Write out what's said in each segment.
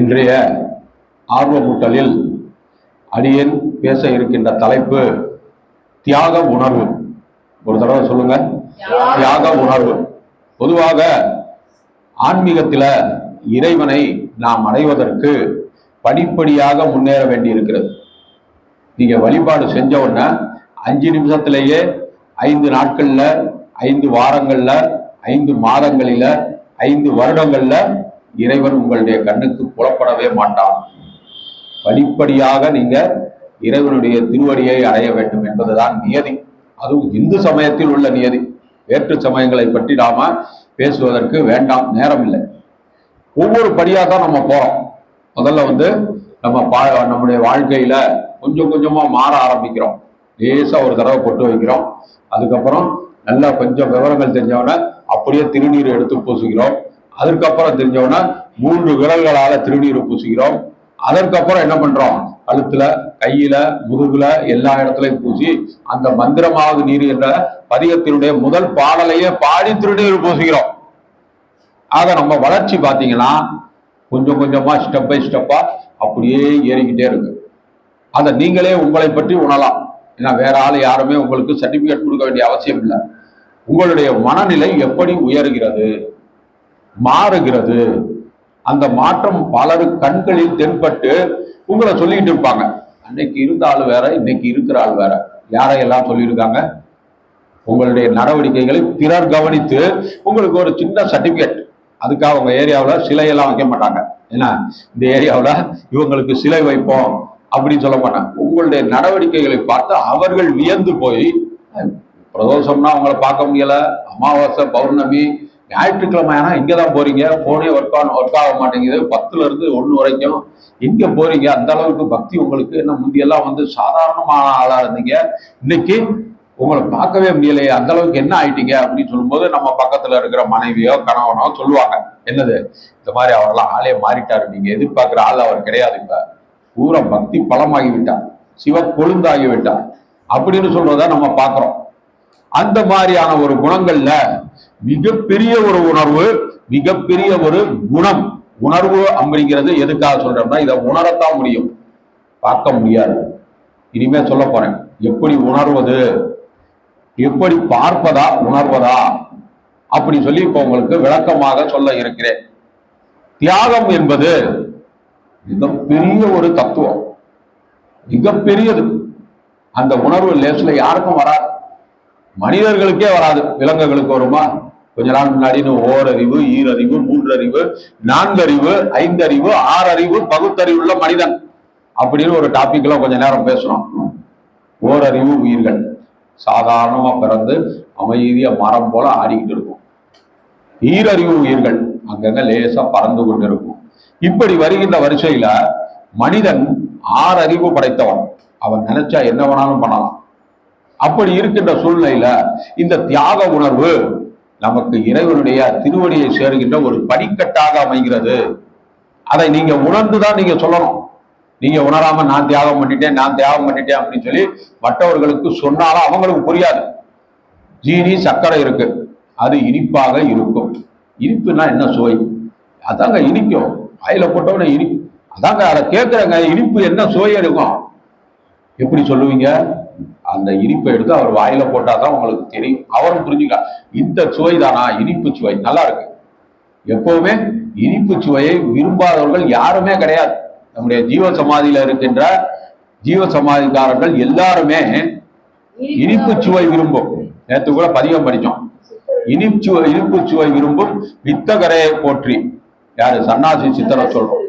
இன்றைய ஆர்வமூட்டலில் அடியன் பேச இருக்கின்ற தலைப்பு தியாக உணர்வு. ஒரு தடவை சொல்லுங்க. தியாக உணர்வு. பொதுவாக ஆன்மீகத்தில் இறைவனை நாம் அடைவதற்கு படிப்படியாக முன்னேற வேண்டியிருக்கிறது. நீங்கள் வழிபாடு செஞ்ச உடனே அஞ்சு நிமிஷத்திலேயே ஐந்து நாட்களில் ஐந்து வாரங்களில் ஐந்து மாதங்களில் ஐந்து வருடங்களில் இறைவன் உங்களுடைய கண்ணுக்கு புலப்படவே மாட்டான். படிப்படியாக நீங்க இறைவனுடைய திருவடியை அடைய வேண்டும் என்பதுதான் நியதி. அதுவும் இந்து சமயத்தில் உள்ள நியதி. வேற்று சமயங்களை பற்றி நாம பேசுவதற்கு வேண்டாம் நேரம் இல்லை ஒவ்வொரு படியாக தான் நம்ம போறோம். முதல்ல வந்து நம்ம பா நம்முடைய வாழ்க்கையில கொஞ்சம் கொஞ்சமா மாற ஆரம்பிக்கிறோம். லேசா ஒரு தடவை கொட்டு வைக்கிறோம். அதுக்கப்புறம் நல்லா கொஞ்சம் விவரங்கள் தெரிஞ்சவன அப்படியே திருநீர் எடுத்து பூசுகிறோம். அதுக்கப்புறம் தெரிஞ்சவன மூன்று விரல்களால திருநீர் பூசுகிறோம். அதற்கப்புறம் என்ன பண்றோம்? கழுத்துல கையில முதுகுல எல்லா இடத்துலயும் பூசி அந்த மந்திரமாவது நீர் என்ற பதிகத்தினுடைய முதல் பாடலையே பாடி திருநீர் பூசுகிறோம். ஆக நம்ம வளர்ச்சி பார்த்தீங்கன்னா கொஞ்சம் கொஞ்சமா ஸ்டெப் பை ஸ்டெப்பா அப்படியே ஏறிக்கிட்டே இருக்கு. அதை நீங்களே உங்களை பற்றி உணரலாம். ஏன்னா வேற ஆள் யாருமே உங்களுக்கு சர்டிபிகேட் கொடுக்க வேண்டிய அவசியம் இல்லை. உங்களுடைய மனநிலை எப்படி உயர்கிறது? மாறுகிறது. அந்த மாற்றம் பலரு கண்களில் தென்பட்டு உங்களை சொல்லிக்கிட்டு இருப்பாங்க. அன்னைக்கு இருந்த ஆள் வேற இன்னைக்கு இருக்கிற ஆள் வேற. யாரையெல்லாம் சொல்லியிருக்காங்க? உங்களுடைய நடவடிக்கைகளை பிறர் கவனித்து உங்களுக்கு ஒரு சின்ன சர்டிபிகேட் அதுக்காக உங்க ஏரியாவில் சிலையெல்லாம் வைக்க மாட்டாங்க. ஏன்னா இந்த ஏரியாவில் இவங்களுக்கு சிலை வைப்போம் அப்படின்னு சொல்ல மாட்டாங்க. உங்களுடைய நடவடிக்கைகளை பார்த்து அவர்கள் வியந்து போய் பிரதோஷம்னா அவங்கள பார்க்க முடியல. அமாவாசை பௌர்ணமி ஞாயிற்றுக்கிழமை ஆனா இங்கே தான் போறீங்க போனே ஒர்க் ஆன் ஒர்க் ஆக மாட்டேங்குது. பத்துல இருந்து ஒண்ணு வரைக்கும் எங்க போறீங்க? அந்த அளவுக்கு பக்தி உங்களுக்கு. என்ன முந்தியெல்லாம் வந்து சாதாரணமான ஆளாக இருந்தீங்க. இன்னைக்கு உங்களை பார்க்கவே முடியலையே. அந்த அளவுக்கு என்ன ஆயிட்டீங்க? அப்படின்னு சொல்லும்போது நம்ம பக்கத்துல இருக்கிற மனைவியோ கணவனோ சொல்லுவாங்க. என்னது? இந்த மாதிரி அவரெல்லாம் ஆளே மாறிட்டாரு. நீங்க எதிர்பார்க்கிற ஆள் அவர் கிடையாது இப்ப. பூரா பக்தி பலமாகி விட்டார் சிவ கொழுந்தாகி விட்டார் அப்படின்னு சொல்றத நம்ம பார்க்கிறோம். அந்த மாதிரியான ஒரு குணங்கள்ல மிகப்பெரிய ஒரு உணர்வு மிகப்பெரிய ஒரு குணம். உணர்வு அப்படிங்கிறது எதுக்காக சொல்றோம்னா இதை உணரத்தான் முடியும். பார்க்க முடியாது. இனிமே சொல்ல போறேன். எப்படி உணர்வது? எப்படி பார்ப்பதா? உணர்வதா? அப்படி சொல்லி இப்ப உங்களுக்கு விளக்கமாக சொல்ல இருக்கிறேன். தியாகம் என்பது மிகப்பெரிய ஒரு தத்துவம். மிகப்பெரியது. அந்த உணர்வு லேசில் யாருக்கும் வராது. மனிதர்களுக்கே வராது. விலங்குகளுக்கு வருமா? கொஞ்ச நாள் முன்னாடி ஓரறிவு ஈரறிவு மூன்றறிவு நான்கறிவு ஐந்தறிவு ஆறறிவு பகுத்தறிவுள்ள மனிதன் அப்படின்னு ஒரு டாபிக்ல கொஞ்ச நேரம் பேசுறோம். ஓரறிவு உயிர்கள். சாதாரணமா பிறந்து அமைதியா மரம் போல ஆடிக்கிட்டு இருக்கும் ஈரறிவு உயிர்கள் அங்கங்க லேசா பறந்து கொண்டிருக்கும் இப்படி வருகின்ற வரிசையில மனிதன் ஆறறிவு படைத்தவன். அவன் நினைச்சா என்ன வேணாலும் பண்ணலாம். அப்படி இருக்கின்ற சூழ்நிலையில இந்த தியாக உணர்வு நமக்கு இறைவனுடைய திருவடியை சேருகின்ற ஒரு படிக்கட்டாக அமைகிறது. அதை நீங்க உணர்ந்துதான் நீங்க சொல்லணும். நீங்க உணராம நான் தியாகம் பண்ணிட்டேன் நான் தியாகம் பண்ணிட்டேன் அப்படின்னு சொல்லி மற்றவர்களுக்கு சொன்னாலும் அவங்களுக்கு புரியாது. ஜீனி சர்க்கரை இருக்கு. அது இனிப்பாக இருக்கும். இனிப்புனா என்ன சுவை? அதாங்க இனிக்கும். வாயில போட்டவன இனி அதாங்க அதை கேட்குறங்க இனிப்பு என்ன சுவை இருக்கும்? எப்படி சொல்லுவீங்க? அந்த இனிப்பை எடுத்து அவர் வாயில போட்டாதான் உங்களுக்கு தெரியும். அவரும் புரிஞ்சுக்க இந்த சுவை தானா? இனிப்பு சுவை. நல்லா இருக்கு. எப்பவுமே இனிப்பு சுவையை விரும்பாதவர்கள் யாருமே கிடையாது. நம்முடைய ஜீவ சமாதியில இருக்கின்ற ஜீவ சமாதிக்காரர்கள் எல்லாருமே இனிப்பு சுவை விரும்பும். நேற்று கூட பதிகம் படித்தோம் இனிப்பு இனிப்பு சுவை விரும்பும் வித்தகரையை போற்றி. யாரு? சன்னாசி சித்தரை சொல்றோம்.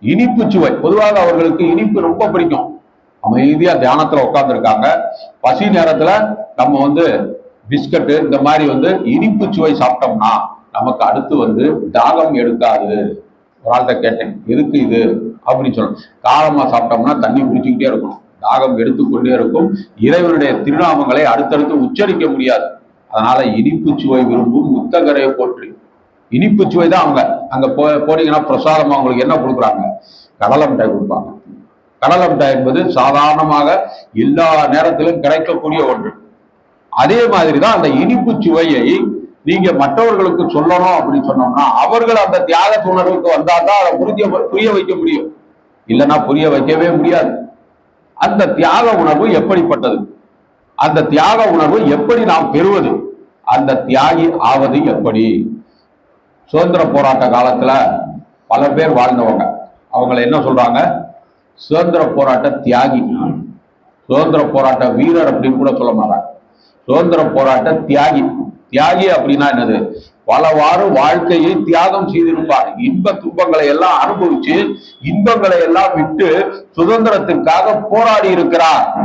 இனிப்பு சுவை. பொதுவாக அவர்களுக்கு இனிப்பு ரொம்ப பிடிக்கும். அமைதியா தியானத்துல உட்காந்துருக்காங்க பசி நேரத்துல நம்ம வந்து பிஸ்கட்டு இந்த மாதிரி வந்து இனிப்பு சுவை சாப்பிட்டோம்னா நமக்கு அடுத்து வந்து தாகம் எடுக்காது. ஒரு ஆள்கிட்ட கேட்டேன் எதுக்கு இது? அப்படின்னு சொல்லணும் காலமா சாப்பிட்டோம்னா தண்ணி குடிச்சுக்கிட்டே இருக்கணும். தாகம் எடுத்துக்கொண்டே இருக்கும். இறைவனுடைய திருநாமங்களை அடுத்தடுத்து உச்சரிக்க முடியாது. அதனால இனிப்பு சுவை விரும்பும் முத்தகரையை போற்றி. இனிப்பு சுவை தான் அவங்க. அங்க போ போனீங்கன்னா பிரசாதமா அவங்களுக்கு என்ன கொடுக்குறாங்க? கடலை மிட்டாய் கொடுப்பாங்க. கடலை மிட்டாய் என்பது சாதாரணமாக எல்லா நேரத்திலும் கிடைக்கக்கூடிய ஒன்று. அதே மாதிரி தான் அந்த இனிப்பு சுவையை நீங்க மற்றவர்களுக்கு சொல்லணும் அப்படின்னு சொன்னோம்னா அவர்கள் அந்த தியாக உணர்வுக்கு வந்தாதான் அதை புரிய புரிய வைக்க முடியும். இல்லைன்னா புரிய வைக்கவே முடியாது. அந்த தியாக உணர்வு எப்படிப்பட்டது? அந்த தியாக உணர்வு எப்படி நாம் பெறுவது? அந்த தியாகி ஆவது எப்படி? சுதந்திர போராட்ட காலத்துல பல பேர் வாழ்ந்தவங்க. அவங்களை என்ன சொல்றாங்க? சுதந்திர போராட்ட தியாகி. சுதந்திர போராட்ட வீரர் அப்படின்னு கூட சொல்ல மாட்டாங்க. சுதந்திர போராட்ட தியாகி. தியாகி அப்படின்னா என்னது? பலவாறு வாழ்க்கையை தியாகம் செய்திருப்பார். இன்ப துன்பங்களை எல்லாம் அனுபவிச்சு இன்பங்களை எல்லாம் விட்டு சுதந்திரத்திற்காக போராடி இருக்கிறார்.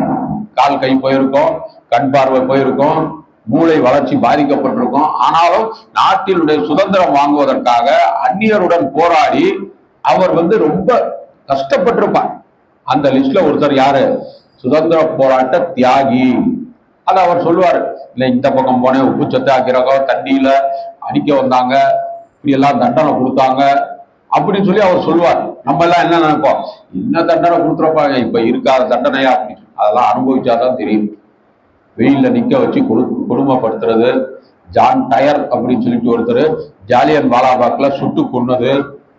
கால் கை போயிருக்கோம் கண் பார்வை போயிருக்கோம் மூளை வளர்ச்சி பாதிக்கப்பட்டிருக்கும். ஆனாலும் நாட்டினுடைய சுதந்திரம் வாங்குவதற்காக அந்நியருடன் போராடி அவர் வந்து ரொம்ப கஷ்டப்பட்டிருப்பார். அந்த லிஸ்ட்ல ஒருத்தர் யாரு? சுதந்திர போராட்ட தியாகி. அதை அவர் சொல்லுவார் இல்லை இந்த பக்கம் போனேன் உப்பு சத்தியாகிரகம் தண்ணியில அடிக்க வந்தாங்க இப்படி எல்லாம் தண்டனை கொடுத்தாங்க அப்படின்னு சொல்லி அவர் சொல்லுவார். நம்ம எல்லாம் என்ன நினைப்போம்? என்ன தண்டனை கொடுத்துருப்பாங்க இப்ப இருக்காத தண்டனையா? அப்படின்னு அதெல்லாம் அனுபவிச்சாதான் தெரியும். வெயில்ல நிக்க வச்சு கொடு கொடுமைப்படுத்துறது ஜான் டயர் அப்படின்னு சொல்லிட்டு ஒருத்தர் ஜாலியன் வாலாபாக்ல சுட்டு கொன்னது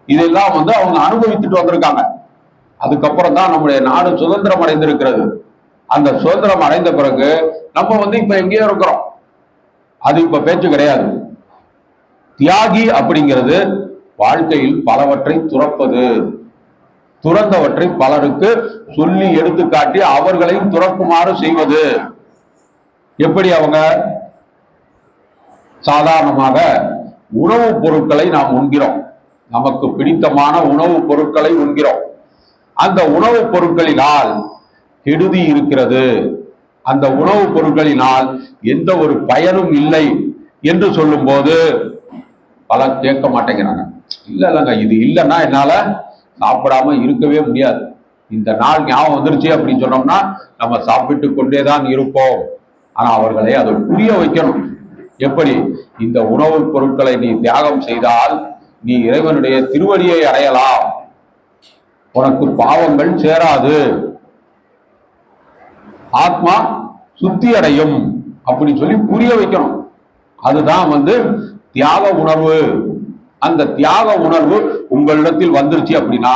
இதெல்லாம் வந்து அவங்க அனுபவித்துட்டு வந்திருக்காங்க. அதுக்கப்புறம் தான் நம்முடைய நாடு சுதந்திரம் அடைந்திருக்கிறது அந்த சுதந்திரம் அடைந்த பிறகு நம்ம வந்து இப்ப எங்கேயோ இருக்கிறோம். அது இப்ப பேச்சு கிடையாது. தியாகி அப்படிங்கிறது வாழ்க்கையில் பலவற்றை துறப்பது. துறந்தவற்றை பலருக்கு சொல்லி எடுத்துக்காட்டி அவர்களையும் துறக்குமாறு செய்வது. எப்படி அவங்க? சாதாரணமாக உணவுப் பொருட்களை நாம் உண்கிறோம். நமக்கு பிடித்தமான உணவுப் பொருட்களை உண்கிறோம். அந்த உணவுப் பொருட்களினால் கெடுதி இருக்கிறது. அந்த உணவுப் பொருட்களினால் எந்த ஒரு பயனும் இல்லை என்று சொல்லும்போது பல கேட்க மாட்டேங்கிறாங்க. இல்லை இல்லைங்க இது இல்லைன்னா என்னால் சாப்பிடாம இருக்கவே முடியாது. இந்த நாள் ஞாபகம் வந்துருச்சு அப்படின்னு சொன்னோம்னா நம்ம சாப்பிட்டு கொண்டே தான் இருப்போம். ஆனால் அவர்களை அதை புரிய வைக்கணும். எப்படி? இந்த உணவுப் பொருட்களை நீ தியாகம் செய்தால் நீ இறைவனுடைய திருவடியை அடையலாம். உனக்கு பாவங்கள் சேராது. ஆத்மா சுத்தி அடையும் அப்படின்னு சொல்லி புரிய வைக்கணும். அதுதான் வந்து தியாக உணர்வு. அந்த தியாக உணர்வு உங்களிடத்தில் வந்துருச்சு அப்படின்னா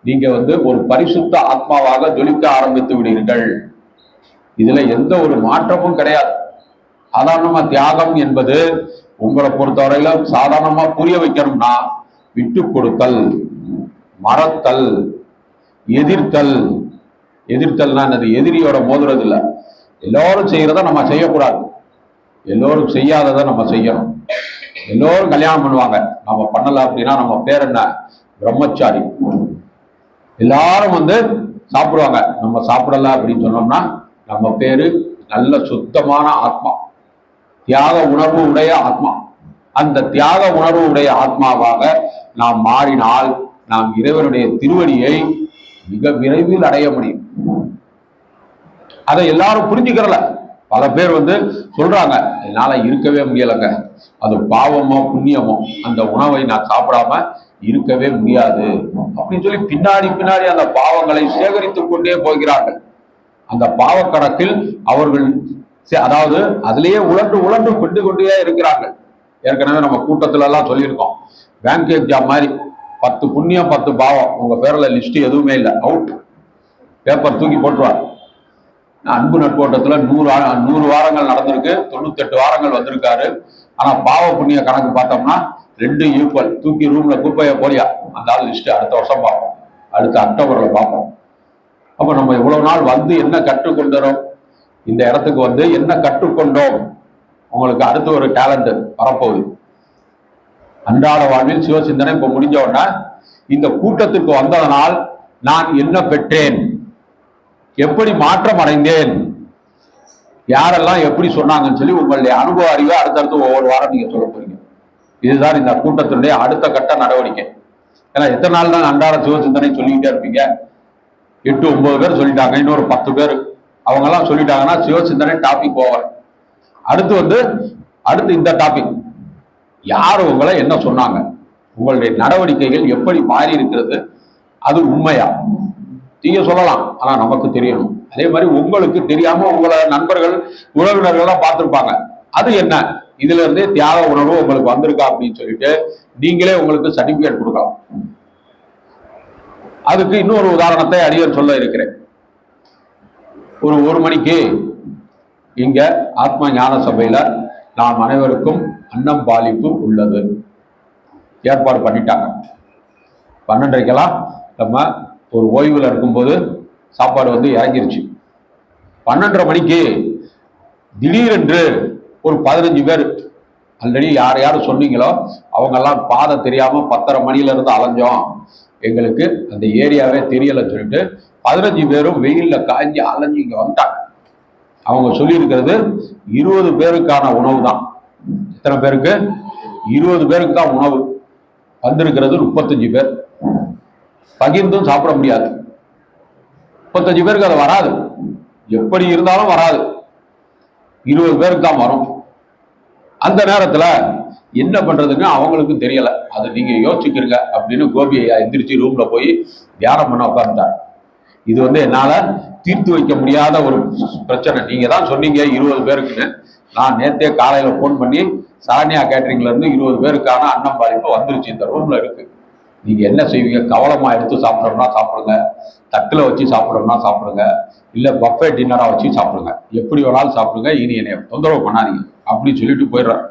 நீங்க வந்து ஒரு பரிசுத்த ஆத்மாவாக ஜொலிக்க ஆரம்பித்து விடுவீர்கள். இதுல எந்த ஒரு மாற்றமும் கிடையாது. சாதாரணமா தியாகம் என்பது உங்களை பொறுத்தவரையில சாதாரணமா புரிய வைக்கணும்னா விட்டு கொடுத்தல். மறத்தல் எதிர்த்தல். எதிர்த்தல்னா என்னது? எதிரியோட மோதுறது இல்லை. எல்லோரும் செய்யறத நம்ம செய்யக்கூடாது. எல்லோரும் செய்யாததை நம்ம செய்யணும். எல்லோரும் கல்யாணம் பண்ணுவாங்க. நம்ம பண்ணல அப்படின்னா நம்ம பேர் என்ன? பிரம்மச்சாரி. எல்லாரும் வந்து சாப்பிடுவாங்க. நம்ம சாப்பிடல அப்படின்னு சொன்னோம்னா நம்ம பேரு நல்ல சுத்தமான ஆத்மா. தியாக உணர்வு உடைய ஆத்மா. அந்த தியாக உணர்வு உடைய ஆத்மாவாக நாம் மாறினால் நாம் இறைவனுடைய திருவடியை மிக விரைவில் அடைய முடியும். அதை எல்லாரும் புரிஞ்சுக்கிறல. பல பேர் வந்து சொல்றாங்க என்னால இருக்கவே முடியலைங்க. அது பாவமோ புண்ணியமோ அந்த உணவை நான் சாப்பிடாம இருக்கவே முடியாது. அப்படின்னு சொல்லி பின்னாடி பின்னாடி அந்த பாவங்களை சேகரித்துக் கொண்டே போகிறார்கள். அந்த பாவக்கணக்கில் அவர்கள் சே- அதாவது அதிலேயே உழண்டு உழண்டு கொண்டு கொண்டே இருக்கிறார்கள். ஏற்கனவே நம்ம கூட்டத்துல எல்லாம் சொல்லியிருக்கோம். பேங்க் எக்ஸாம் மாதிரி பத்து புண்ணியம் பத்து பாவம். உங்க பேர்ல லிஸ்ட் எதுவுமே இல்லை. அவுட் பேப்பர் தூக்கி போட்டுருவார் அன்பு நட்போட்டத்துல நூறு ஆ- நூறு வாரங்கள் நடந்திருக்கு. தொண்ணூத்தெட்டு வாரங்கள் வந்திருக்காரு. ஆனா பாவ புண்ணிய கணக்கு பார்த்தோம்னா ரெண்டு ஈக்குவல் தூக்கி ரூம்ல குப்பையை போலியா? அந்த ஆள் லிஸ்ட் அடுத்த வருஷம் பார்ப்போம். அடுத்த அக்டோபர்ல பார்ப்போம். அப்ப நம்ம இவ்வளவு நாள் வந்து என்ன கற்றுக்கொண்டோம்? இந்த இடத்துக்கு வந்து என்ன கற்றுக்கொண்டோம்? உங்களுக்கு அடுத்து ஒரு டேலண்ட் வரப்போகுது. அன்றாட வாழ்வில் சிவசிந்தனை இப்ப முடிஞ்ச உடனே இந்த கூட்டத்துக்கு வந்ததனால் நான் என்ன பெற்றேன்? எப்படி மாற்றம் அடைந்தேன்? யாரெல்லாம் எப்படி சொன்னாங்கன்னு சொல்லி உங்களுடைய அனுபவ அறிவை அடுத்தடுத்து ஒவ்வொரு வாரம் நீங்க சொல்ல போறீங்க. இதுதான் இந்த கூட்டத்தினுடைய அடுத்த கட்ட நடவடிக்கை. ஏன்னா எத்தனை நாள் தான் அன்றாட சிவசிந்தனை சொல்லிக்கிட்டே இருப்பீங்க? எட்டு ஒன்பது பேர் சொல்லிட்டாங்க இன்னொரு பத்து பேர். அவங்க எல்லாம் சொல்லிட்டாங்கன்னா சிவசிந்தனை டாபிக் போவார் அடுத்து வந்து அடுத்து இந்த டாபிக் யார் உங்களை என்ன சொன்னாங்க? உங்களுடைய நடவடிக்கைகள் எப்படி மாறி இருக்கிறது அது உண்மையா? நீங்க சொல்லலாம் ஆனா நமக்கு தெரியணும். அதே மாதிரி உங்களுக்கு தெரியாம உங்களை நண்பர்கள் உறவினர்கள்லாம் பார்த்துருப்பாங்க. அது என்ன? இதுல இருந்தே தியாக உணர்வு உங்களுக்கு வந்திருக்கா அப்படின்னு சொல்லிட்டு நீங்களே உங்களுக்கு சர்டிபிகேட் கொடுக்கலாம். அதுக்கு இன்னொரு உதாரணத்தை அடியர் சொல்ல இருக்கிறேன். ஒரு ஒரு மணிக்கு இங்க ஆத்ம ஞான சபையில நாம் அனைவருக்கும் அன்னம் பாலிப்பு உள்ளது. ஏற்பாடு பண்ணிட்டாங்க. பன்னெண்டரைக்கெல்லாம் நம்ம ஒரு ஓய்வில் இருக்கும்போது சாப்பாடு வந்து இறங்கிருச்சு. பன்னெண்டரை மணிக்கு திடீரென்று ஒரு பதினஞ்சு பேர் ஆல்ரெடி யார் யார் சொன்னீங்களோ அவங்கெல்லாம் பாதை தெரியாமல் பத்தரை மணியிலேருந்து அலைஞ்சோம். எங்களுக்கு அந்த ஏரியாவே தெரியலைன்னு சொல்லிட்டு பதினஞ்சு பேரும் வெயிலில் காய்ஞ்சி அலைஞ்சு இங்கே வந்துட்டாங்க. அவங்க சொல்லியிருக்கிறது இருபது பேருக்கான உணவு தான் எத்தனை பேருக்கு? இருபது பேருக்கு தான் உணவு. வந்திருக்கிறது முப்பத்தஞ்சு பேர். பகிர்ந்தும் சாப்பிட முடியாது. முப்பத்தஞ்சு பேருக்கு அது வராது. எப்படி இருந்தாலும் வராது. இருபது பேருக்கு தான் வரும். அந்த நேரத்தில் என்ன பண்ணுறதுன்னு அவங்களுக்கும் தெரியலை. அது நீங்கள் யோசிக்கிறீங்க அப்படின்னு கோபி எந்திரிச்சு ரூமில் போய் தியானம் பண்ண உட்காந்துட்டார் இது வந்து என்னால் தீர்த்து வைக்க முடியாத ஒரு பிரச்சனை. நீங்க தான் சொன்னீங்க இருபது பேருக்குன்னு. நான் நேத்தே காலையில ஃபோன் பண்ணி சரண்யா கேட்டரிங்ல இருந்து இருபது பேருக்கான அன்னம் பாதிப்பு வந்துருச்சு. இந்த ரூம்ல இருக்கு. நீங்க என்ன செய்வீங்க? கவலமா எடுத்து சாப்பிடணும்னா சாப்பிடுங்க. தட்டுல வச்சு சாப்பிடணும்னா சாப்பிடுங்க. இல்ல பஃபே டின்னரா வச்சு சாப்பிடுங்க. எப்படி வேணாலும் சாப்பிடுங்க. இனி என்னை தொந்தரவு பண்ணாதீங்க. அப்படின்னு சொல்லிட்டு போயிடுறாரு.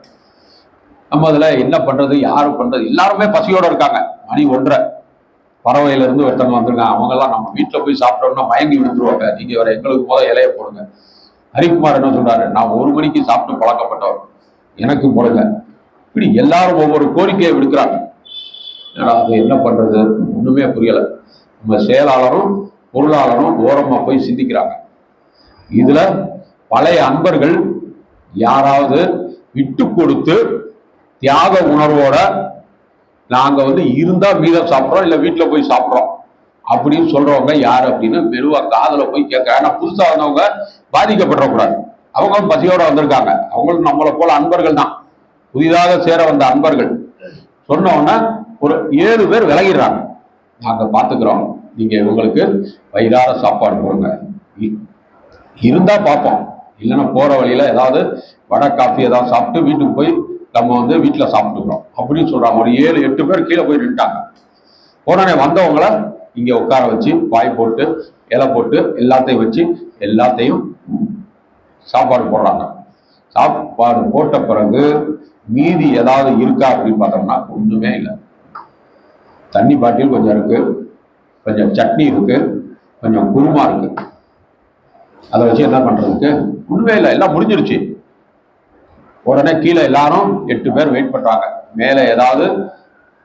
நம்ம அதுல என்ன பண்றது? யாரு பண்றது? எல்லாருமே பசியோட இருக்காங்க. மணி ஒன்றரை. பறவையில இருந்து ஒருத்தவங்க வந்திருக்காங்க. அவங்க எல்லாம் நம்ம வீட்டில் போய் சாப்பிட்டோம்னா மயங்கி விழுந்துருவாங்க. நீங்க வர எங்களுக்கு போத இலைய போடுங்க. ஹரிக்குமார் என்ன சொல்றாரு? நான் ஒரு மணிக்கு சாப்பிட்டு பழக்கப்பட்டவர். எனக்கு போடுங்க. இப்படி எல்லாரும் ஒவ்வொரு கோரிக்கையை விடுக்கிறாங்க. அது என்ன பண்றது? ஒண்ணுமே புரியல. நம்ம செயலாளரும் பொருளாளரும் ஓரமாக போய் சிந்திக்கிறாங்க. இதுல பழைய அன்பர்கள் யாராவது விட்டு கொடுத்து தியாக உணர்வோட நாங்கள் வந்து இருந்தால் மீதம் சாப்பிட்றோம் இல்லை வீட்டில் போய் சாப்பிட்றோம். அப்படின்னு சொல்றவங்க யார் அப்படின்னு மெதுவா காதில் போய் கேட்க ஏன்னா புதுசா வந்தவங்க பாதிக்கப்படக்கூடாது அவங்க பசியோட வந்திருக்காங்க. அவங்களும் நம்மளை போல அன்பர்கள் தான். புதிதாக சேர வந்த அன்பர்கள். சொன்னோன்னே ஒரு ஏழு பேர் விலகிடுறாங்க. நாங்க பாத்துக்கிறோம் நீங்க இவங்களுக்கு வயிறார சாப்பாடு போடுங்க இ- இருந்தா பார்ப்போம். இல்லைன்னா போற வழியில ஏதாவது வடை காஃபி ஏதாவது சாப்பிட்டு வீட்டுக்கு போய் நம்ம வந்து வீட்டில் சாப்பிட்டுக்கிறோம். அப்படின்னு சொல்கிறாங்க ஒரு ஏழு எட்டு பேர் கீழே போய் நின்ட்டாங்க உடனே வந்தவங்கள இங்கே உட்கார வச்சு பாய் போட்டு இலை போட்டு எல்லாத்தையும் வச்சு எல்லாத்தையும் சாப்பாடு போடுறாங்க. சாப்பாடு போட்ட பிறகு மீதி ஏதாவது இருக்கா அப்படின்னு பார்த்தோம்னா ஒன்றுமே இல்லை. தண்ணி பாட்டில் கொஞ்சம் இருக்கு. கொஞ்சம் சட்னி இருக்கு. கொஞ்சம் குருமா இருக்கு. அதை வச்சு என்ன பண்ணுறதுக்கு ஒன்றுமே இல்லை. எல்லாம் முடிஞ்சிருச்சு. உடனே கீழே எல்லாரும் எட்டு பேர் வெயிட் பண்றாங்க. மேலே ஏதாவது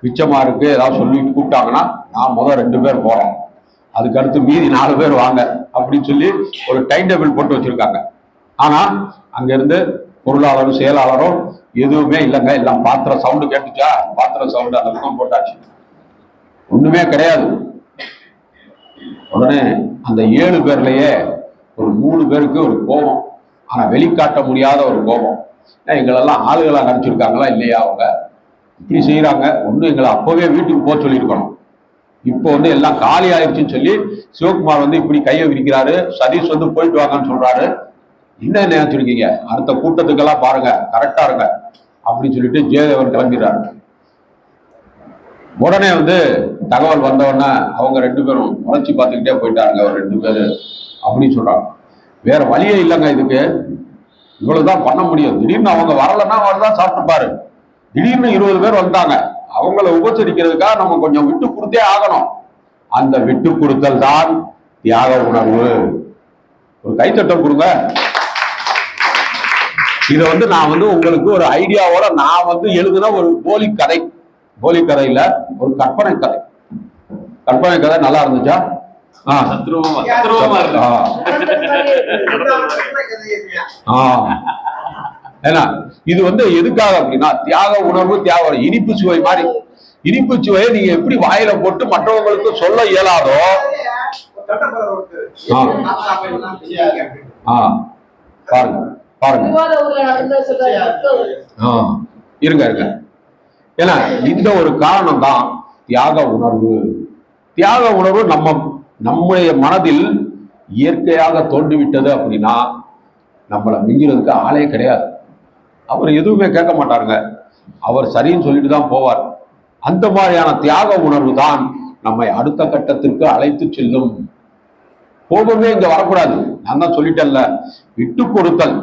மிச்சமா இருக்கு ஏதாவது சொல்லிட்டு கூப்பிட்டாங்கன்னா நான் முதல் ரெண்டு பேர் போறோம் அதுக்கடுத்து மீதி நாலு பேர் வாங்க அப்படின்னு சொல்லி ஒரு டைம் டேபிள் போட்டு வச்சிருக்காங்க. ஆனா அங்கேருந்து பொருளாளரும் செயலாளரும் எதுவுமே இல்லைங்க. எல்லாம் பாத்திர சவுண்டு கேட்டுச்சா? பாத்திர சவுண்டு அந்த பக்கம் போட்டாச்சு. ஒண்ணுமே கிடையாது. உடனே அந்த ஏழு பேர்லயே ஒரு மூணு பேருக்கு ஒரு கோபம். ஆனா வெளிக்காட்ட முடியாத ஒரு கோபம். எங்களெல்லாம் ஆளுகளா நினைச்சிருக்காங்களா இல்லையா அவங்க? இப்படி செய்கிறாங்க ஒன்றும் எங்களை அப்போவே வீட்டுக்கு போக சொல்லியிருக்கணும். இப்போ வந்து எல்லாம் காலி ஆயிடுச்சுன்னு சொல்லி சிவகுமார் வந்து இப்படி கையை விரிக்கிறாரு. சதீஷ் வந்து போயிட்டு வாங்கன்னு சொல்றாரு. என்ன நினைச்சிருக்கீங்க அடுத்த கூட்டத்துக்கெல்லாம் பாருங்க. கரெக்டா இருங்க. அப்படின்னு சொல்லிட்டு ஜெயதேவன் கிளம்பிடுறாரு. உடனே வந்து தகவல் வந்தவொடனே அவங்க ரெண்டு பேரும் உழைச்சி பார்த்துக்கிட்டே போயிட்டாங்க அவர் ரெண்டு பேர் அப்படின்னு சொல்றாங்க. வேற வழியே இல்லைங்க இதுக்கு. இவ்வளவுதான் பண்ண முடியும். திடீர்னு அவங்க வரலன்னா அவர் தான் சாப்பிட்டுப்பாரு. திடீர்னு இருபது பேர் வந்தாங்க அவங்கள உபசரிக்கிறதுக்காக நம்ம கொஞ்சம் விட்டு கொடுத்தே ஆகணும். அந்த விட்டு கொடுத்தல் தான் தியாக உணர்வு. ஒரு கைத்தட்டம் கொடுங்க. இதை வந்து நான் வந்து உங்களுக்கு ஒரு ஐடியாவோட நான் வந்து எழுதின ஒரு போலி கதை. போலி கதையில ஒரு கற்பனை கதை. கற்பனை கதை நல்லா இருந்துச்சா? ஆ. ஆ. ஏன்னா இது வந்து எதுக்காக அப்படின்னா தியாக உணர்வு தியாக. இனிப்பு சுவை மாதிரி. இனிப்பு சுவையை நீங்க எப்படி வாயில போட்டு மற்றவங்களுக்கு சொல்ல இயலாதோ ஆ. பாருங்க பாருங்க. விவாத ஊர்ல நடந்த சொல்றாரு ஆ. இருங்க இருங்க. ஏன்னா இந்த ஒரு காரணம் தான் தியாக உணர்வு. தியாக உணர்வு நம்ம நம்முடைய மனதில் இயற்கையாக தோன்றிவிட்டது அப்படின்னா நம்மளை மிஞ்சுறதுக்கு ஆளே கிடையாது. அவர் எதுவுமே கேட்க மாட்டாருங்க. அவர் சரின்னு சொல்லிட்டு தான் போவார். அந்த மாதிரியான தியாக உணர்வு தான் நம்மை அடுத்த கட்டத்திற்கு அழைத்து செல்லும். கோபமே இங்க வரக்கூடாது. நான் தான் சொல்லிட்டேன்ல. விட்டு கொடுத்தல்.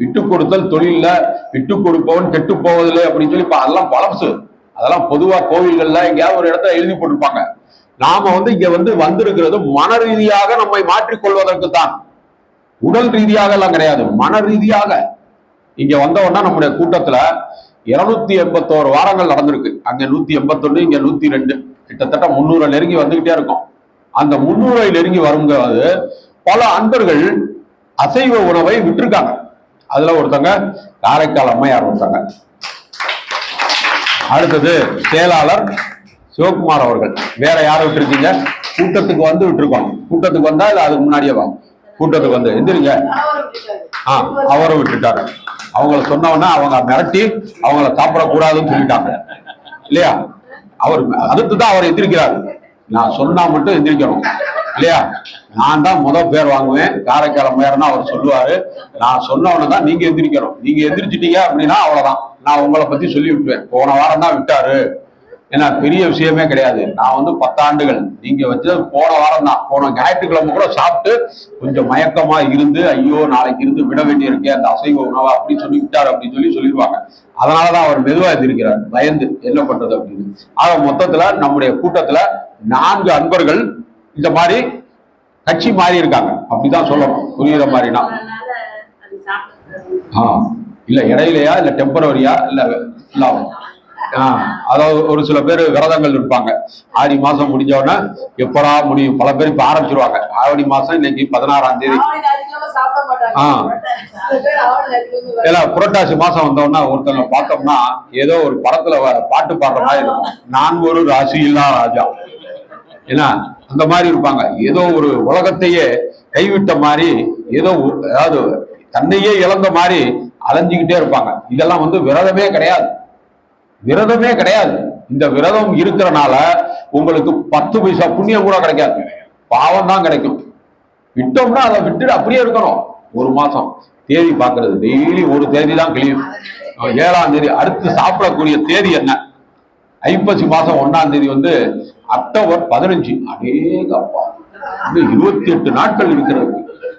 விட்டு கொடுத்தல் தொழில்ல விட்டு கொடுப்பவன் கெட்டு போவதில்லை அப்படின்னு சொல்லி இப்ப அதெல்லாம் பழசு. அதெல்லாம் பொதுவா கோவில்கள்ல எங்கேயாவது ஒரு இடத்துல எழுதி போட்டிருப்பாங்க. நாம வந்து இங்க வந்து வந்திருக்கிறது மன ரீதியாக நம்மை மாற்றிக்கொள்வதற்கு தான் உடல் ரீதியாக எல்லாம் கிடையாது மன ரீதியாக. இங்க வந்தவொன்னா நம்முடைய கூட்டத்துல இருநூத்தி எண்பத்தோரு வாரங்கள் நடந்திருக்கு. அங்க நூத்தி எண்பத்தொன்னு இங்க நூத்தி ரெண்டு. கிட்டத்தட்ட முன்னூறு நெருங்கி வந்துகிட்டே இருக்கும். அந்த முன்னூறை நெருங்கி வரும்போது பல அன்பர்கள் அசைவ உணவை விட்டுருக்காங்க. அதுல ஒருத்தங்க காரைக்கால் அம்மையார் ஒருத்தங்க. அடுத்தது செயலாளர் சிவகுமார் அவர்கள். வேற யாரை விட்டுருக்கீங்க? கூட்டத்துக்கு வந்து விட்டுருக்கோம். கூட்டத்துக்கு வந்தா இல்ல அதுக்கு முன்னாடியே வா. கூட்டத்துக்கு வந்து. எந்திரிங்க. ஆ அவரை விட்டுட்டாரு. அவங்கள சொன்னவொன்னே அவங்க மிரட்டி அவங்கள சாப்பிடக்கூடாதுன்னு சொல்லிட்டாங்க. இல்லையா? அவர் அடுத்து தான் அவர் எந்திரிக்கிறாரு. நான் சொன்னா மட்டும் எந்திரிக்கணும். இல்லையா? நான் தான் முதல் பேர் வாங்குவேன். காரைக்காலம் பேர்னா அவர் சொல்லுவாரு. நான் சொன்னவன தான் நீங்க எந்திரிக்கணும். நீங்க எந்திரிச்சிட்டீங்க அப்படின்னா அவ்வளவுதான். நான் உங்களை பத்தி சொல்லி விட்டுவேன் போன வாரம் தான் விட்டாரு. ஏன்னா பெரிய விஷயமே கிடையாது. நான் வந்து பத்தாண்டுகள் நீங்க வச்சது போன வாரம் தான். போன ஞாயிற்றுக்கிழமை கூட சாப்பிட்டு கொஞ்சம் மயக்கமா இருந்து ஐயோ நாளைக்கு இருந்து விட வேண்டியிருக்கே அந்த அசைவ உணவை அப்படி சொல்லி விட்டாரு அப்படின்னு சொல்லி சொல்லிடுவாங்க. அதனாலதான் அவர் மெதுவா எந்திரிக்கிறார். பயந்து என்ன பண்றது அப்படின்னு. ஆக மொத்தத்துல நம்முடைய கூட்டத்துல நான்கு அன்பர்கள் இந்த மாதிரி கட்சி மாறி இருக்காங்க. அப்படிதான் சொல்லணும். புரியுற மாதிரினா. ஆ. இல்ல இடையிலையா இல்ல டெம்பரவரியா இல்ல இல்ல ஆ அதாவது ஒரு சில பேர் விரதங்கள் இருப்பாங்க. ஆடி மாசம் முடிஞ்ச உடனே எப்படா முடியும்? பல பேர் இப்ப ஆரம்பிச்சிருவாங்க. ஆவணி மாசம் இன்னைக்கு பதினாறாம் தேதி. ஆ. ஏன்னா புரட்டாசி மாசம் வந்தோம்னா ஒருத்தவங்க பார்த்தோம்னா ஏதோ ஒரு படத்துல பாட்டு பாடுற மாதிரி இருக்கும். நான் ஒரு ராசி இல்லா ராஜா. ஏன்னா அந்த மாதிரி இருப்பாங்க. ஏதோ ஒரு உலகத்தையே கைவிட்ட மாதிரி ஏதோ அதாவது தன்னையே இழந்த மாதிரி அலைஞ்சுக்கிட்டே இருப்பாங்க. இதெல்லாம் வந்து விரதமே கிடையாது. விரதமே கிடையாது. இந்த விரதம் இருக்கிறனால உங்களுக்கு பத்து பைசா புண்ணியம் கூட கிடைக்காது. பாவம் தான் கிடைக்கும். விட்டோம்னா அதை விட்டுட்டு அப்படியே இருக்கணும். ஒரு மாசம் தேதி பார்க்கறது. டெய்லி ஒரு தேதி தான் கிளியும் ஏழாம் தேதி அடுத்து சாப்பிடக்கூடிய தேதி என்ன? ஐப்பசி மாசம் ஒன்னாம் தேதி வந்து அக்டோபர் பதினஞ்சு. அநேகப்பா இன்னும் இருபத்தி எட்டு நாட்கள் இருக்கிறது.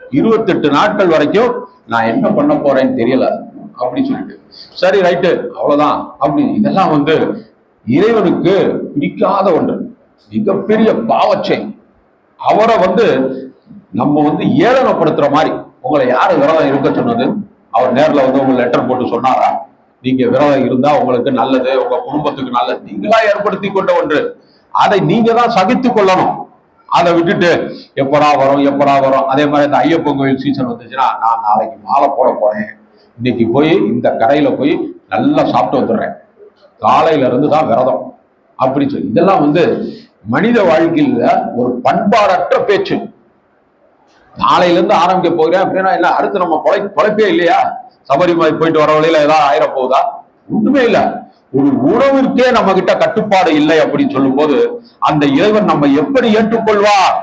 இருபத்தெட்டு நாட்கள் வரைக்கும் நான் என்ன பண்ண போறேன்னு தெரியல. அப்படின்னு சொல்லிட்டு. சரி ரைட்டு அவ்வளவுதான். அப்படி இதெல்லாம் வந்து இறைவனுக்கு பிடிக்காத ஒன்று. மிகப்பெரிய பாவச்சை. அவரை வந்து நம்ம வந்து ஏளனப்படுத்துற மாதிரி. உங்களை யாரு விரதம் இருக்க சொன்னது? அவர் நேர்ல வந்து உங்க லெட்டர் போட்டு சொன்னாரா? நீங்க விரதம் இருந்தா உங்களுக்கு நல்லது உங்க குடும்பத்துக்கு நல்லது. நீங்களா ஏற்படுத்தி கொண்ட ஒன்று. அதை நீங்க தான் சகித்து கொள்ளணும். அதை விட்டுட்டு எப்படா வரும் எப்படா வரும். அதே மாதிரி இந்த ஐயப்பன் கோயில் சீசன் வந்துச்சுன்னா நான் நாளைக்கு மாலை போட போறேன். இன்னைக்கு போய் இந்த கடையில போய் நல்லா சாப்பிட்டு வந்துடுறேன். காலையில இருந்து தான் விரதம். அப்படி சொல்லி இதெல்லாம் வந்து மனித வாழ்க்கையில ஒரு பண்பாடற்ற பேச்சு. நாளையிலேருந்து ஆரம்பிக்க போகிறேன் அப்படின்னா என்ன அடுத்து நம்ம பொழை பொழைப்பே இல்லையா? சபரிமலை போயிட்டு வர வழியில ஏதாவது ஆயிர போகுதா ஒண்ணுமே இல்ல. ஒரு உணவிற்கே நம்ம கிட்ட கட்டுப்பாடு இல்லை அப்படின்னு சொல்லும் போது அந்த இறைவன் நம்ம எப்படி ஏற்றுக்கொள்வார்?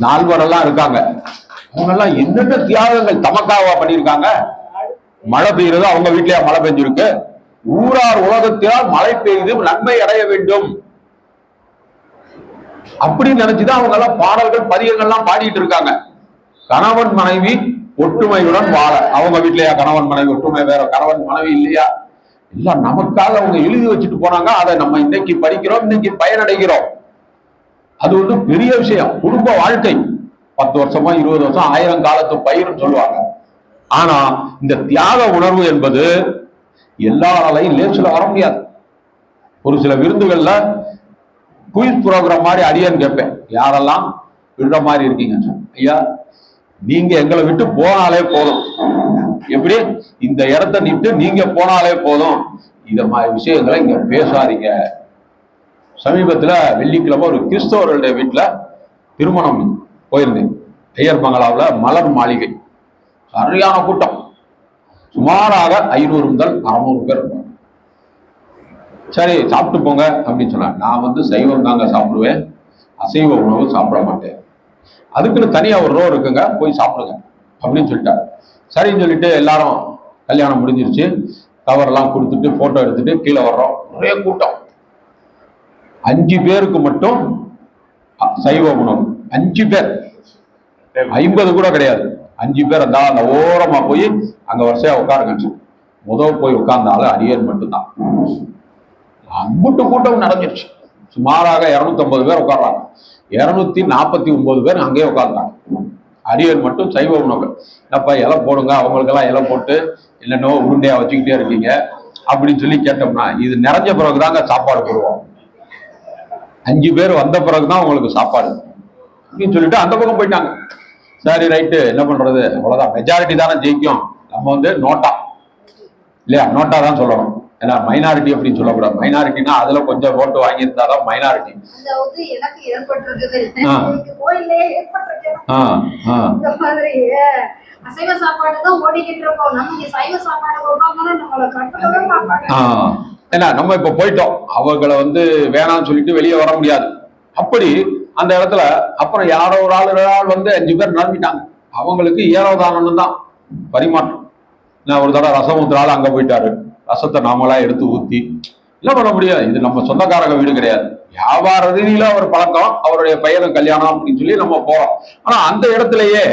நால்வரெல்லாம் இருக்காங்க. இவங்கெல்லாம் என்னென்ன தியாகங்கள் தமக்காவா பண்ணியிருக்காங்க? மழை பெய்யுறது அவங்க வீட்லயா மழை பெஞ்சிருக்கு. ஊரார் உலகத்தினால் மழை பெய்து நன்மை அடைய வேண்டும். அப்படின்னு நினைச்சுதான் அவங்க எல்லாம் பாடல்கள் பதிகங்கள்லாம் பாடிட்டு இருக்காங்க. கணவன் மனைவி ஒற்றுமையுடன் வாழ. அவங்க வீட்லயா கணவன் மனைவி ஒற்றுமை வேற கணவன் மனைவி இல்லையா? எல்லாம் நமக்காக அவங்க எழுதி வச்சுட்டு போனாங்க. அதை நம்ம இன்னைக்கு படிக்கிறோம் இன்னைக்கு பயனடைகிறோம். அது வந்து பெரிய விஷயம். குடும்ப வாழ்க்கை. பத்து வருஷமா இருபது வருஷம் ஆயிரம் காலத்து பயிர்னு சொல்லுவாங்க. ஆனா இந்த தியாக உணர்வு என்பது எல்லாராலையும் லேசில் வர முடியாது. ஒரு சில விருந்துகள்ல குயிஸ் ப்ரோக்ராம் மாதிரி அடியன்னு கேட்பேன். யாரெல்லாம் விடுற மாதிரி இருக்கீங்க? ஐயா நீங்க எங்களை விட்டு போனாலே போதும். எப்படி? இந்த இடத்த நிட்டு நீங்க போனாலே போதும். இத மாதிரி விஷயங்களை இங்க பேசாதீங்க. சமீபத்துல வெள்ளிக்கிழமை ஒரு கிறிஸ்தவர்களுடைய வீட்டுல திருமணம். போயிருந்தேன். ஐயர் பங்களாவில் மலர் மாளிகை. சரியான கூட்டம். சுமாராக ஐநூறு முதல் அறநூறு பேர் இருப்பாங்க. சரி சாப்பிட்டு போங்க அப்படின்னு சொன்னாங்க. நான் வந்து சைவம் தாங்க சாப்பிடுவேன். அசைவ உணவு சாப்பிட மாட்டேன். அதுக்குன்னு தனியாக ஒரு ரோ இருக்குங்க. போய் சாப்பிடுங்க அப்படின்னு சொல்லிட்டேன் சரின்னு சொல்லிட்டு எல்லாரும் கல்யாணம் முடிஞ்சிருச்சு. கவர்லாம் கொடுத்துட்டு ஃபோட்டோ எடுத்துட்டு கீழே வர்றோம். ஒரே கூட்டம். அஞ்சு பேருக்கு மட்டும் அ- சைவ உணவு. அஞ்சு பேர். ஐம்பது கூட கிடையாது. அஞ்சு பேர் இருந்தால் அந்த ஓரமா போய் அங்க வரிசையா உட்காருங்க. முதல் போய் உட்கார்ந்தாலும் அரியர் மட்டும்தான். அம்புட்டு கூட்டம் நடந்துருச்சு. சுமாராக இரநூத்தம்பது பேர் உட்கார்றாங்க. இரநூத்தி நாற்பத்தி ஒன்பது பேர் அங்கேயே உட்கார்ந்தாங்க. அரியர் மட்டும் சைவ உணவு. என்னப்பா இலை போடுங்க அவங்களுக்கெல்லாம் இலை போட்டு என்னென்னோ உருண்டையா வச்சுக்கிட்டே இருக்கீங்க அப்படின்னு சொல்லி கேட்டோம்னா இது நிறைஞ்ச பிறகுதாங்க சாப்பாடு போடுவோம். அஞ்சு பேர் வந்த பிறகுதான் உங்களுக்கு சாப்பாடு. அப்படின்னு சொல்லிட்டு அந்த பக்கம் போயிட்டாங்க. சரி ரைட்டு என்ன பண்றது? அவ்வளவுதான். மெஜாரிட்டி தானே ஜெயிக்கும். நம்ம வந்து நோட்டா. இல்லையா? நோட்டா தான் சொல்லணும். ஏன்னா மைனாரிட்டி அப்படின்னு சொல்லக்கூடாது. மைனாரிட்டினா அதுல கொஞ்சம் ஓட்டு மைனாரிட்டி ஆ. இந்த மாதிரி அசைவ சாப்பாடு தான் ஓடிக்கிட்டு இருக்கோம். நம்ம இங்க சைவ சாப்பாடு கொடுக்காமனா நம்மளை கட்டவே மாட்டாங்க. ஆ. ஏன்னா நம்ம இப்ப போயிட்டோம். அவங்களை வந்து வேணாம்னு சொல்லிட்டு வெளியே வர முடியாது. அப்படி அந்த இடத்துல அப்புறம் யாரோ ஒரு ஆள் ஒரு ஆள் வந்து அஞ்சு பேர் நிரம்பிட்டாங்க. அவங்களுக்கு ஏரோதானம் தான் பரிமாற்றம். நான் ஒரு தடவை ரசம் ஊத்துற ஆள் அங்கே போயிட்டாரு. ரசத்தை நாமளா எடுத்து ஊற்றி என்ன பண்ண முடியாது இது நம்ம சொந்தக்காரங்க வீடு கிடையாது. வியாபார ரீதியில ஒரு பழக்கம் அவருடைய பையனும் கல்யாணம் அப்படின்னு சொல்லி நம்ம போறோம். ஆனா அந்த இடத்துலயே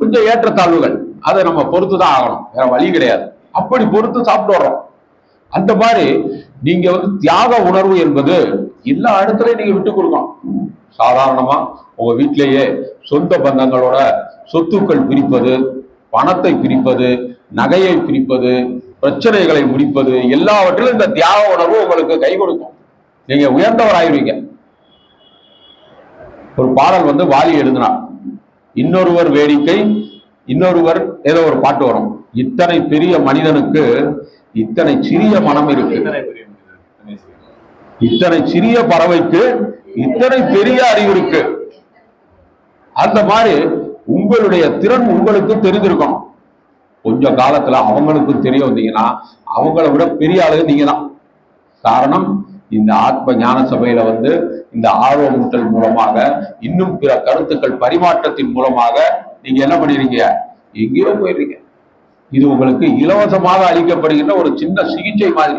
கொஞ்சம் ஏற்றத்தாழ்வுகள். அதை நம்ம பொறுத்து தான் ஆகணும். வேற வழி கிடையாது. அப்படி பொறுத்து சாப்பிட்டு வர்றோம். அந்த மாதிரி நீங்க வந்து தியாக உணர்வு என்பது எல்லா இடத்துலையும் நீங்க விட்டு கொடுக்கணும். சாதாரணமா உங்க வீட்டிலேயே சொந்த பந்தங்களோட சொத்துக்கள் பிரிப்பது பணத்தை பிரிப்பது நகையை பிரிப்பது பிரச்சனைகளை முடிப்பது எல்லாவற்றிலும் இந்த தியாக உணர்வு உங்களுக்கு கை கொடுக்கும். நீங்க உயர்ந்தவர் ஆயிருவீங்க ஒரு பாடல் வந்து வாலி எழுதினார் இன்னொருவர் வேடிக்கை இன்னொருவர் ஏதோ ஒரு பாட்டு வரும். இத்தனை பெரிய மனிதனுக்கு இத்தனை சிறிய மனம் இருக்கு. இத்தனை சிறிய பறவைக்கு இத்தனை பெரிய அறிவு இருக்கு அந்த மாதிரி உங்களுடைய திறன் உங்களுக்கு தெரிஞ்சிருக்கணும். கொஞ்ச காலத்துல அவங்களுக்கு தெரிய வந்தீங்கன்னா அவங்கள விட பெரிய ஆளுங்க நீங்க தான் காரணம் இந்த ஆத்ம ஞான சபையில வந்து இந்த ஆர்வமூட்டல் மூலமாக இன்னும் பிற கருத்துக்கள் பரிமாற்றத்தின் மூலமாக நீங்க என்ன பண்ணிருக்கீங்க? எங்கேயோ போயிடுறீங்க இது உங்களுக்கு இலவசமாக அளிக்கப்படுகின்ற ஒரு சின்ன சிகிச்சை மாதிரி.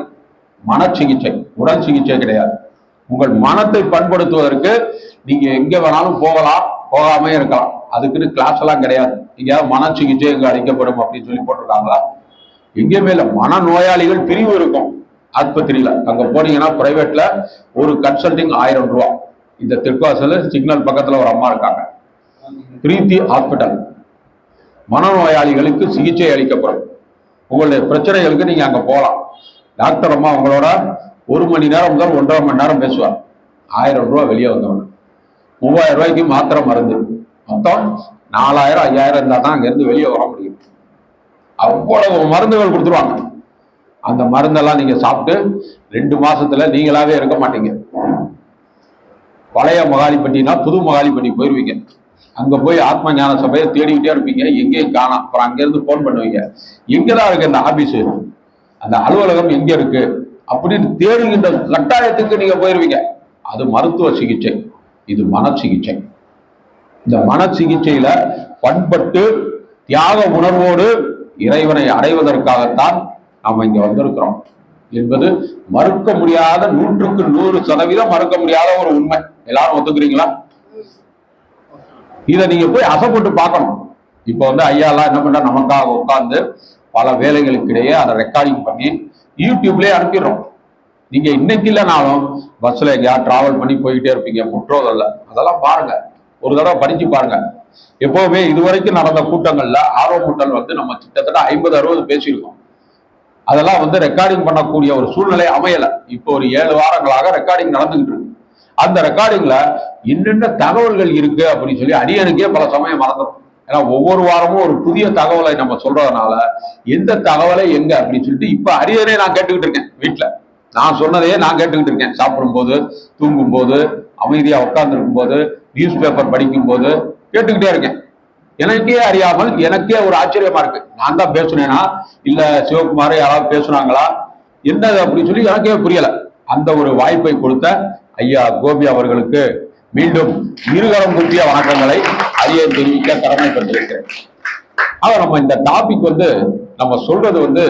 மன சிகிச்சை உடல் சிகிச்சை கிடையாது. உங்கள் மனத்தை பண்படுத்துவதற்கு நீங்க எங்க வேணாலும் போகலாம் போகாம இருக்கலாம். அதுக்குன்னு கிளாஸ் எல்லாம் கிடையாது. எங்கேயாவது மன சிகிச்சை இங்க அளிக்கப்படும் அப்படின்னு சொல்லி போட்டிருக்காங்களா? எங்கேயுமே இல்லை மன நோயாளிகள் பிரிவு இருக்கும். ஆஸ்பத்திரியில அங்க போனீங்கன்னா பிரைவேட்ல ஒரு கன்சல்டிங் ஆயிரம் ரூபா. இந்த திருக்காசல சிக்னல் பக்கத்துல ஒரு அம்மா இருக்காங்க. பிரீத்தி ஹாஸ்பிட்டல் மனநோயாளிகளுக்கு சிகிச்சை அளிக்கப்படும். உங்களுடைய பிரச்சனைகளுக்கு நீங்க அங்க போகலாம். டாக்டர் அம்மா உங்களோட ஒரு மணி நேரம் முதல் ஒன்றரை மணி நேரம் பேசுவார் ஆயிரம் ரூபாய் வெளியே வந்தவங்க. மூவாயிரம் ரூபாய்க்கு மாத்திரை மருந்து. மொத்தம் நாலாயிரம் ஐயாயிரம் இருந்தால் தான் அங்கேருந்து வெளியே வர முடியும். அவ்வளவு மருந்துகள் கொடுத்துருவாங்க. அந்த மருந்தெல்லாம் நீங்கள் சாப்பிட்டு ரெண்டு மாசத்துல நீங்களாவே இருக்க மாட்டீங்க. பழைய மகாலிப்பட்டினா புது மகாலிப்பட்டி போயிருவீங்க. அங்கே போய் ஆத்ம ஞான சபையை தேடிக்கிட்டே இருப்பீங்க. எங்கேயும் காணாம். அப்புறம் அங்கேருந்து ஃபோன் பண்ணுவீங்க. எங்கதான் இருக்கு இந்த ஆபீஸ் அந்த அலுவலகம் எங்க இருக்கு? அப்படின்னு தேடுகின்ற கட்டாயத்துக்கு நீங்க போயிருவீங்க. அது மருத்துவ சிகிச்சை. இது மன சிகிச்சை இந்த மன சிகிச்சையில பண்பட்டு தியாக உணர்வோடு இறைவனை அடைவதற்காகத்தான் நாம இங்க வந்திருக்கிறோம். என்பது மறுக்க முடியாத நூற்றுக்கு நூறு சதவீதம் மறுக்க முடியாத ஒரு உண்மை. எல்லாரும் ஒத்துக்கிறீங்களா? இதை நீங்க போய் அசைப்பட்டு பார்க்கணும். இப்போ வந்து ஐயா எல்லாம் என்ன பண்றா நமக்காக உட்கார்ந்து பல வேலைகளுக்கு இடையே அதை ரெக்கார்டிங் பண்ணி யூடியூப்லேயே அனுப்பிடுறோம். நீங்கள் இன்னைக்கு இல்லைனாலும் பஸ்ஸில் எங்கேயா ட்ராவல் பண்ணி போயிட்டே இருப்பீங்க முற்றோதல்ல அதெல்லாம் பாருங்கள் ஒரு தடவை படித்து பாருங்கள் எப்போவுமே இதுவரைக்கும் நடந்த கூட்டங்கள்ல ஆர்வமூட்டல் வந்து நம்ம கிட்டத்தட்ட ஐம்பது அறுபது பேசியிருக்கோம். அதெல்லாம் வந்து ரெக்கார்டிங் பண்ணக்கூடிய ஒரு சூழ்நிலை அமையலை. இப்போ ஒரு ஏழு வாரங்களாக ரெக்கார்டிங் நடந்துகிட்டு இருக்கு. அந்த ரெக்கார்டிங்கில் என்னென்ன தகவல்கள் இருக்கு அப்படின்னு சொல்லி அடியனுக்கே பல சமயம் மறந்துடும். ஏன்னா ஒவ்வொரு வாரமும் ஒரு புதிய தகவலை நம்ம சொல்றதுனால எந்த தகவலை எங்க அப்படின்னு சொல்லிட்டு இப்ப அரியதனே நான் கேட்டுக்கிட்டு இருக்கேன் வீட்டுல நான் சொன்னதையே நான் கேட்டுக்கிட்டு இருக்கேன். சாப்பிடும்போது தூங்கும்போது அமைதியா உட்கார்ந்துருக்கும் போது நியூஸ் பேப்பர் படிக்கும் போது கேட்டுக்கிட்டே இருக்கேன். எனக்கே அறியாமல் எனக்கே ஒரு ஆச்சரியமா இருக்கு. நான் தான் பேசுனேனா இல்ல சிவகுமார் யாராவது பேசுனாங்களா என்னது அப்படின்னு சொல்லி எனக்கே புரியல. அந்த ஒரு வாய்ப்பை கொடுத்த ஐயா கோபி அவர்களுக்கு மீண்டும் இருகரம் குத்திய வணக்கங்களை அறிய தெரிவிக்க கடமைப்பட்டிருக்கிறேன் ஆக நம்ம இந்த டாபிக் வந்து நம்ம சொல்றது வந்து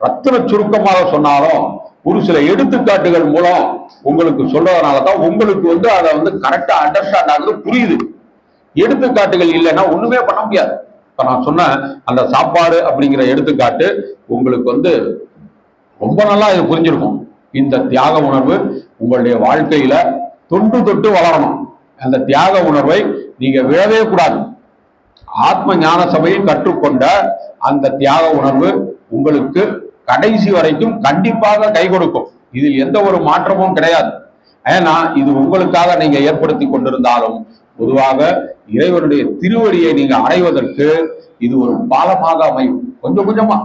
ரத்தன சுருக்கமாக சொன்னாலும் ஒரு சில எடுத்துக்காட்டுகள் மூலம் உங்களுக்கு சொல்றதுனால தான் உங்களுக்கு வந்து அதை வந்து கரெக்டா அண்டர்ஸ்டாண்ட் ஆகுது புரியுது. எடுத்துக்காட்டுகள் இல்லைன்னா ஒண்ணுமே பண்ண முடியாது. இப்ப நான் சொன்ன அந்த சாப்பாடு அப்படிங்கிற எடுத்துக்காட்டு உங்களுக்கு வந்து ரொம்ப நல்லா இது புரிஞ்சிருக்கும். இந்த தியாக உணர்வு உங்களுடைய வாழ்க்கையில தொன்று தொட்டு வளரணும். அந்த தியாக உணர்வை நீங்க விழவே கூடாது. ஆத்ம ஞான சபையில் கற்றுக்கொண்ட அந்த தியாக உணர்வு உங்களுக்கு கடைசி வரைக்கும் கண்டிப்பாக கை கொடுக்கும். இதில் எந்த ஒரு மாற்றமும் கிடையாது. ஏன்னா இது உங்களுக்காக நீங்க ஏற்படுத்தி கொண்டிருந்தாலும் பொதுவாக இறைவனுடைய திருவடியை நீங்க அடைவதற்கு இது ஒரு பாலமாக அமையும். கொஞ்சம் கொஞ்சமா.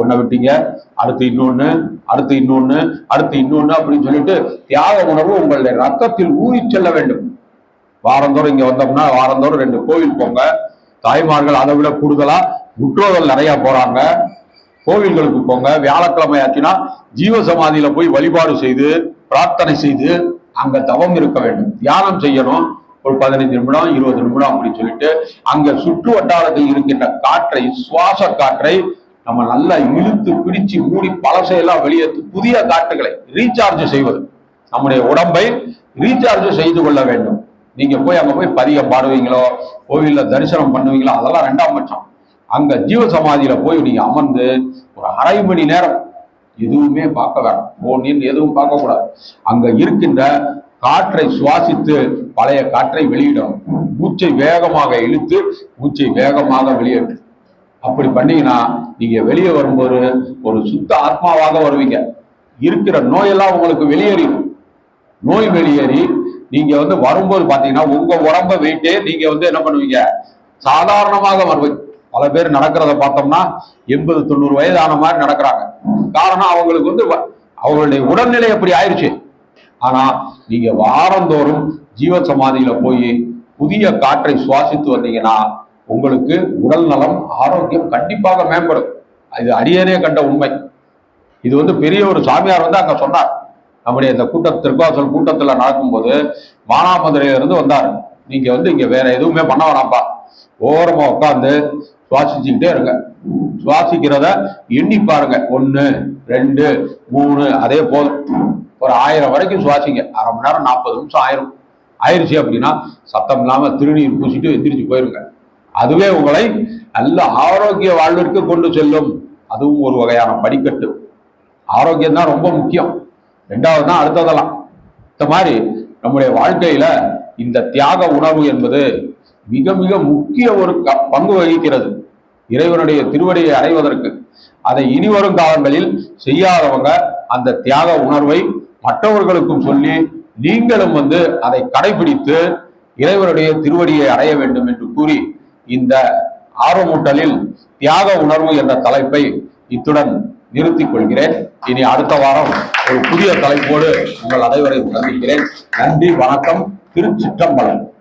ஒன்றை விட்டீங்க அடுத்து இன்னொன்னு அடுத்து இன்னொன்னு அடுத்து இன்னொன்னு அப்படின்னு சொல்லிட்டு தியாக உணர்வு உங்களுடைய ரத்தத்தில் ஊறி செல்ல வேண்டும். வாரந்தோறும் இங்க வந்தோம்னா வாரந்தோறும் ரெண்டு கோவில் போங்க. தாய்மார்கள் அதை விட கூடுதலா முற்றோர்கள் நிறைய போறாங்க. கோவில்களுக்கு போங்க. வியாழக்கிழமை ஆச்சுன்னா ஜீவசமாதியில போய் வழிபாடு செய்து பிரார்த்தனை செய்து அங்க தவம் இருக்க வேண்டும். தியானம் செய்யணும். ஒரு பதினைந்து நிமிடம் இருபது நிமிடம் அப்படின்னு சொல்லிட்டு அங்க சுற்று வட்டாரத்தில் இருக்கின்ற காற்றை சுவாச காற்றை நம்ம நல்லா இழுத்து பிடிச்சு மூடி பழசையெல்லாம் வெளியேற்று புதிய காற்றுகளை ரீசார்ஜ் செய்வது. நம்முடைய உடம்பை ரீசார்ஜ் செய்து கொள்ள வேண்டும். நீங்க போய் அங்க போய் பதிய பாடுவீங்களோ கோவில்ல தரிசனம் பண்ணுவீங்களோ அதெல்லாம் ரெண்டாம் பட்சம். அங்க ஜீவ சமாதியில போய் நீங்க அமர்ந்து ஒரு அரை மணி நேரம் எதுவுமே பார்க்க வேண்டாம் போனின் எதுவும் பார்க்க கூடாது. அங்க இருக்கின்ற காற்றை சுவாசித்து பழைய காற்றை வெளியிடும் மூச்சை வேகமாக இழுத்து மூச்சை வேகமாக வெளியேற்றும் அப்படி பண்ணீங்கன்னா நீங்க வெளியே வரும்போது ஒரு சுத்த ஆத்மாவாக வருவீங்க. இருக்கிற நோயெல்லாம் உங்களுக்கு வெளியேறிடும். நோய் வெளியேறி நீங்க வந்து வரும்போது பாத்தீங்கன்னா உங்க உடம்ப வெயிட்டே நீங்க வந்து என்ன பண்ணுவீங்க? சாதாரணமாக வருவீங்க பல பேர் நடக்கிறத பார்த்தோம்னா எண்பது தொண்ணூறு வயதான மாதிரி நடக்கிறாங்க. காரணம் அவங்களுக்கு வந்து வ- அவங்களுடைய உடல்நிலை அப்படி ஆயிடுச்சு ஆனா நீங்க வாரந்தோறும் ஜீவ சமாதியில போய் புதிய காற்றை சுவாசித்து வந்தீங்கன்னா உங்களுக்கு உடல் நலம் ஆரோக்கியம் கண்டிப்பாக மேம்படும். இது அரியனே கண்ட உண்மை. இது வந்து பெரிய ஒரு சாமியார் வந்து அங்க சொன்னார். நம்முடைய இந்த கூட்டம் திருப்பாசல் கூட்டத்துல நடக்கும்போது மானாமதுரையில இருந்து வந்தார். நீங்க வந்து இங்க வேற எதுவுமே பண்ண வேணாம்ப்பா. ஓரமா உட்காந்து சுவாசிச்சுக்கிட்டே இருங்க. சுவாசிக்கிறத எண்ணி பாருங்க. ஒன்னு ரெண்டு மூணு அதே போதும். ஒரு ஆயிரம் வரைக்கும் சுவாசிங்க. அரை மணி நேரம் நாற்பது நிமிஷம் ஆயிரும். ஆயிடுச்சு அப்படின்னா சத்தம் இல்லாம திருநீர் பூசிட்டு எந்திரிச்சு போயிருங்க. அதுவே உங்களை நல்ல ஆரோக்கிய வாழ்விற்கு கொண்டு செல்லும். அதுவும் ஒரு வகையான படிக்கட்டு. ஆரோக்கியம் தான் ரொம்ப முக்கியம். ரெண்டாவது தான் அடுத்ததெல்லாம். இந்த மாதிரி நம்முடைய வாழ்க்கையில இந்த தியாக உணர்வு என்பது மிக மிக முக்கிய ஒரு க- பங்கு வகிக்கிறது. இறைவனுடைய திருவடியை அடைவதற்கு. அதை இனி வரும் காலங்களில் செய்யாதவங்க அந்த தியாக உணர்வை மற்றவர்களுக்கும் சொல்லி நீங்களும் வந்து அதை கடைபிடித்து இறைவனுடைய திருவடியை அடைய வேண்டும் என்று கூறி இந்த ஆர்வமூட்டலில் தியாக உணர்வு என்ற தலைப்பை இத்துடன் நிறுத்திக் கொள்கிறேன் இனி அடுத்த வாரம் ஒரு புதிய தலைப்போடு உங்கள் அனைவரை சந்திக்கிறேன். நன்றி வணக்கம். திருச்சிற்றம்பலம்.